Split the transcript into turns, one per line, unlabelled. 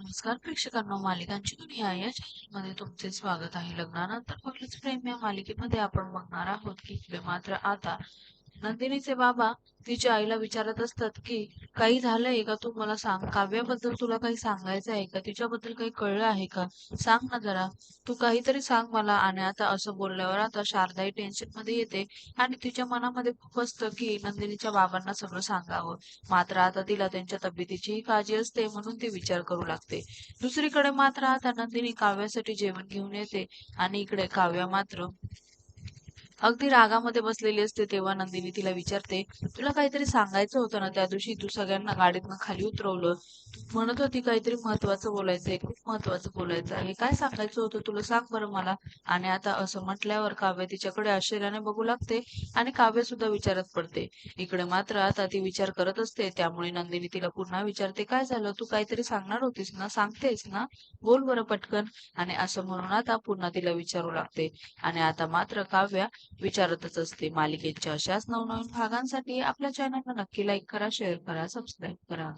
नमस्कार प्रेक्षकांनो मालिकांची दुनिया या चॅनलमध्ये तुमचे स्वागत आहे. लग्नानंतर पहिलेच प्रेम या मालिकेमध्ये आपण बघणार आहोत की मात्र आता नंदिनीचे बाबा तिच्या आईला विचारत असतात की काही झालंय का? तू मला सांग. काव्याबद्दल तुला काही सांगायचं आहे का? तिच्याबद्दल काही कळलं आहे का? सांग ना जरा. तू काहीतरी सांग मला. आणि आता असं बोलल्यावर आता शारदाई टेन्शनमध्ये येते आणि तिच्या मनामध्ये खूप असतं की नंदिनीच्या बाबांना सगळं सांगावं. मात्र आता तिला त्यांच्या तब्येतीचीही काळजी असते म्हणून ती विचार करू लागते. दुसरीकडे मात्र आता नंदिनी काव्यासाठी जेवण घेऊन येते आणि इकडे काव्या मात्र अगदी रागामध्ये बसलेली असते तेव्हा नंदिनी तिला विचारते तुला काहीतरी सांगायचं होतं ना त्या दिवशी तू सगळ्यांना गाडीतनं खाली उतरवलं. म्हणत होती काहीतरी महत्वाचं बोलायचंय खूप महत्वाचं बोलायचं आहे काय सांगायचं होतं तुला सांग बरं मला. आणि आता असं म्हटल्यावर काव्य तिच्याकडे आश्चर्याने बघू लागते आणि काव्य सुद्धा विचारत पडते. इकडे मात्र आता ती विचार करत असते त्यामुळे नंदिनी तिला पुन्हा विचारते काय झालं? तू काहीतरी सांगणार होतीस ना? सांगतेस ना? बोल बरं पटकन. आणि असं म्हणून आता पुन्हा तिला विचारू लागते. आणि आता मात्र काव्या विचारतच असते. मालिकेच्या अशाच नवनवीन भागांसाठी आपल्या चॅनलला नक्की लाईक करा शेअर करा सबस्क्राईब करा.